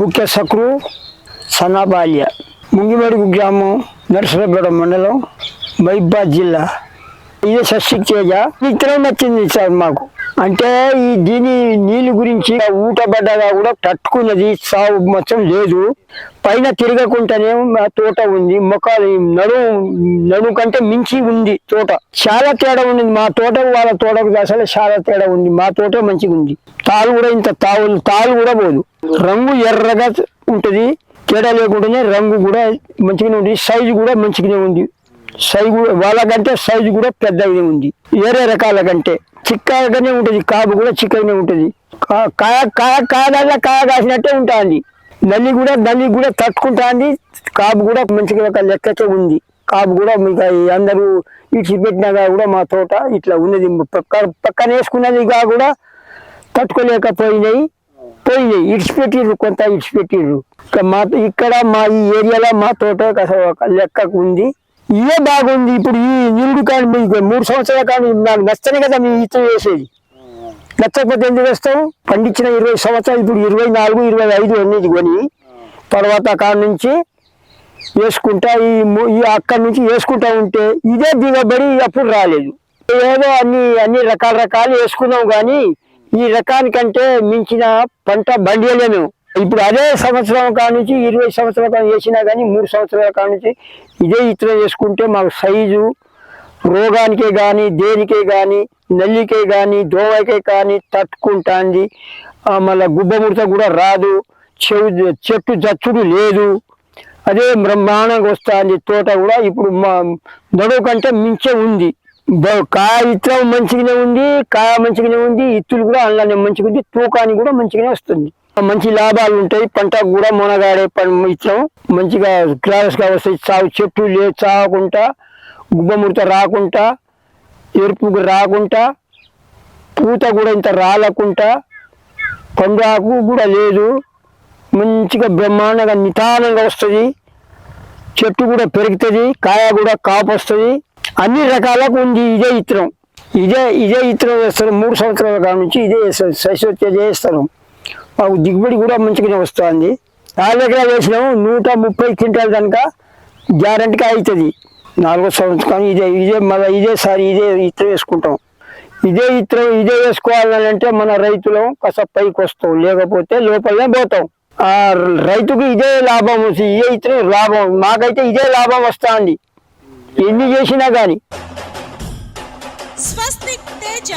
భూక్య సక్రు సనాబాల్య ముంగిమడుగు గ్రామం నరసరపేట మండలం మైబాద్ జిల్లా. ఇదే సస్సిక్ తేజ విత్తనం నచ్చింది సార్ మాకు. అంటే ఈ దీని నీళ్ళు గురించి ఊట పడ్డగా కూడా తట్టుకున్నది సాగు మొత్తం లేదు. పైన తిరగకుండానే మా తోట ఉంది. మొక్కలు నడుము నడుము కంటే మించి ఉంది తోట. చాలా తేడా ఉంది మా తోట వాళ్ళ తోటకు అసలు చాలా తేడా ఉంది. మా తోట మంచిగా ఉంది. తాలు కూడా ఇంత తావు తాలు కూడా పోదు. రంగు ఎర్రగా ఉంటుంది. తేడా లేకుండానే రంగు కూడా మంచిగానే ఉంది. సైజు కూడా మంచిగానే ఉంది. సైజు కూడా వాళ్ళకంటే సైజు కూడా పెద్దగానే ఉంది. వేరే రకాల కంటే. చిక్కగానే ఉంటుంది. కాపు కూడా చిక్కగానే ఉంటుంది. కా- కాయ కాయ కాయదల్లా కాయ కాసినట్టే ఉంటుంది. నల్లి కూడా నల్లి కూడా తట్టుకుంటుంది. కాపు కూడా మంచిగా ఒక లెక్కకే ఉంది. కాపు కూడా మీకు అందరూ ఇచ్చి పెట్టినాగా కూడా మా తోట ఇట్లా ఉన్నది. పక్క పక్కన వేసుకున్నది కా కూడా తట్టుకోలేకపోయినాయి. పోయినాయి. ఇడిచిపెట్టిర్రు. కొంత ఇడిచిపెట్టిర్రు. ఇక మా ఇక్కడ మా ఈ ఏరియాలో మా తోట ఒక లెక్కకు ఉంది. ఇదే బాగుంది. ఇప్పుడు ఈ నిరుడు కానీ మీకు మూడు సంవత్సరాల కానీ నాకు నచ్చని కదా మీ ఇతను వేసేది నచ్చకపోతే ఎందుకు వేస్తావు పండించిన ఇరవై సంవత్సరాలు ఇప్పుడు ఇరవై నాలుగు ఇరవై ఐదు అనేది కొని తర్వాత కాడ నుంచి వేసుకుంటా ఈ ఈ అక్కడి నుంచి వేసుకుంటా ఉంటే ఇదే దిగబడి అప్పుడు రాలేదు. ఏదో అన్ని అన్ని రకాల రకాలు వేసుకున్నాం కానీ ఈ రకానికంటే మించిన పంట బండియలేము ఇప్పుడు అదే సంవత్సరం కాడ నుంచి ఇరవై సంవత్సరాల కాడ వేసినా కానీ మూడు సంవత్సరాల కాడ నుంచి ఇదే ఇతర చేసుకుంటే మాకు సైజు రోగానికే కానీ దేనికే కానీ నల్లికే కానీ దోవకే కానీ తట్టుకుంటాంది. మళ్ళీ గుబ్బ ముడత కూడా రాదు. చెవు చెట్టు జచ్చుడు లేదు. అదే బ్రహ్మాండంగా వస్తుంది తోట కూడా. ఇప్పుడు మా నడువు కంటే మించే ఉంది. బ- కాయ ఇత్రం మంచిగానే ఉంది కాయ మంచిగానే ఉంది ఇత్తులు కూడా అలానే మంచిగా ఉంది తూకానికి కూడా మంచిగానే వస్తుంది. మంచి లాభాలు ఉంటాయి. పంట కూడా మునగాడే పని ఇత్రం మంచిగా క్లారస్గా వస్తాయి. చావు చెట్టు లే చావకుండా గుబ్బ ముడత రాకుండా ఎరుపు రాకుండా పూత కూడా ఇంత రాలకుండా పండాకు కూడా లేదు. మంచిగా బ్రహ్మాండంగా నిదానంగా వస్తుంది. చెట్టు కూడా పెరుగుతుంది. కాయ కూడా కాపు వస్తుంది. అన్ని రకాలకు ఉంది. ఇదే ఇత్తనం. ఇదే ఇదే ఇత్తనం వేస్తారు. మూడు సంవత్సరాల కాడ నుంచి ఇదే వేస్తారు. శశోత్య చేస్తారు. మాకు దిగుబడి కూడా మంచిగానే వస్తుంది. నాలుగు ఎకరాలు వేసినాము నూట ముప్పై క్వింటాలు కనుక గ్యారంటీగా అవుతుంది. నాలుగో సంవత్సరం ఇదే ఇదే మళ్ళీ ఇదే సారి ఇదే ఇత్తనం వేసుకుంటాం. ఇదే ఇత్తనం ఇదే వేసుకోవాలని అంటే మన రైతులం కాస్త పైకి వస్తాం. లేకపోతే లోపలనే పోతాం. ఆ రైతుకు ఇదే లాభం వస్తుంది. ఇదే ఇతర లాభం. మాకైతే ఇదే లాభం వస్తుంది. ఎన్ని చేసినా కానీ స్వస్తిక్ తేజ